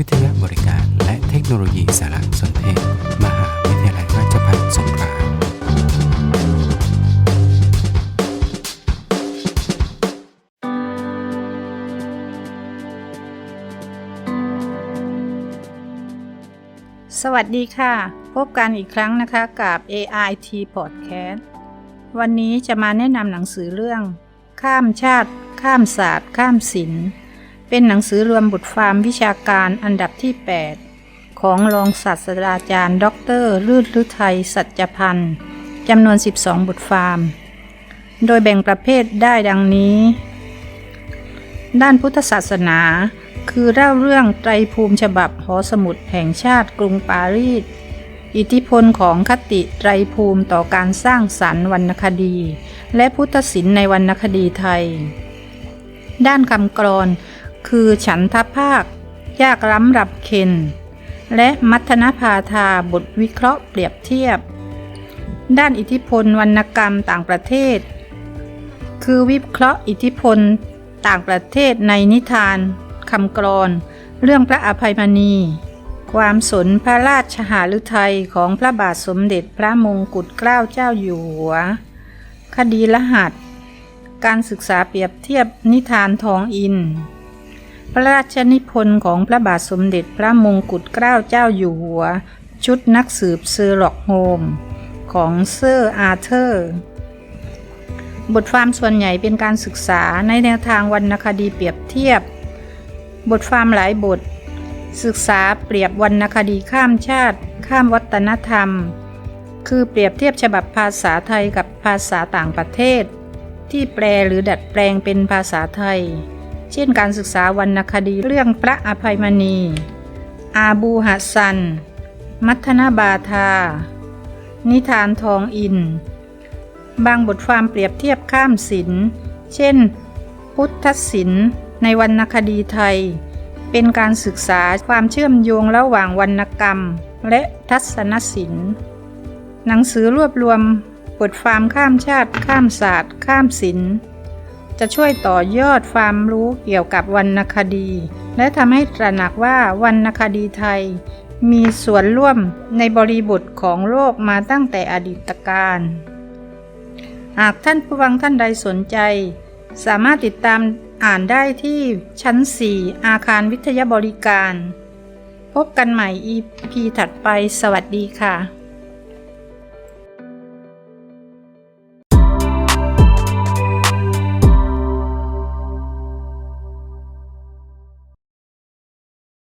วิทยาบริการและเทคโนโลยีสารสนเทศ มหาวิทยาลัยราชภัฏสงขลาสวัสดีค่ะ พบกันอีกครั้งนะคะกับ AIT Podcast วันนี้จะมาแนะนำหนังสือเรื่อง ข้ามชาติ ข้ามศาสตร์ ข้ามศิลป์ เป็นหนังสือรวมบทความวิชาการอันดับที่ 8 ของรองศาสตราจารย์ ดรลื่นฤทัยสัจพันธ์จำนวน 12 บทความโดยแบ่งประเภทได้ดังนี้ ด้านพุทธศาสนา คือเล่าเรื่องไตรภูมิฉบับหอสมุดแห่งชาติกรุงปารีส อิทธิพลของคติไตรภูมิต่อการสร้างสรรค์วรรณคดี และพุทธศิลป์ในวรรณคดีไทย ด้านคำกรอน คือฉันทภาค ยากล้ำรับเคนและมัทนภาธาบทวิเคราะห์เปรียบเทียบ ด้านอิทธิพลวรรณกรรมต่างประเทศ คือวิเคราะห์อิทธิพลต่างประเทศในนิทานคำกรอน เรื่องพระอภัยมณี ความสนพระราชหฤทัยของพระบาทสมเด็จพระมงกุฎเกล้าเจ้าอยู่หัว คดีรหัส การศึกษาเปรียบเทียบนิทานทองอิน พระราชนิพนธ์ของพระบาทสมเด็จพระมงกุฎเกล้าเจ้าอยู่หัว ชุดนักสืบเซอร์ล็อกโฮม ของเซอร์อาเธอร์ บทความส่วนใหญ่เป็นการศึกษาในแนวทางวรรณคดีเปรียบเทียบ บทความหลายบท ศึกษาเปรียบวรรณคดีข้ามชาติ ข้ามวัฒนธรรม คือเปรียบเทียบฉบับภาษาไทยกับภาษาต่างประเทศ ที่แปลหรือดัดแปลงเป็นภาษาไทย ช่นการศึกษาวรรณคดีเรื่องพระอภัยมณี อาบูฮัสซัน มัทนาบาทา นิทานทองอิน บางบทความเปรียบเทียบข้ามศิลป์เช่น พุทธศิลป์ในวรรณคดีไทย เป็นการศึกษาความเชื่อมโยงระหว่างวรรณกรรม และทัศนศิลป์หนังสือรวบรวมบทความข้ามชาติ ข้ามศาสตร์ ข้ามศิลป์ จะช่วยต่อยอดความรู้เกี่ยวกับวรรณคดี และทำให้ตระหนักว่าวรรณคดีไทย มีส่วนร่วมในบริบทของโลกมาตั้งแต่อดีตการ หากท่านผู้ฟังท่านใดสนใจ สามารถติดตามอ่านได้ที่ชั้น 4 อาคารวิทยาบริการ พบกันใหม่ EP ถัดไปสวัสดีค่ะ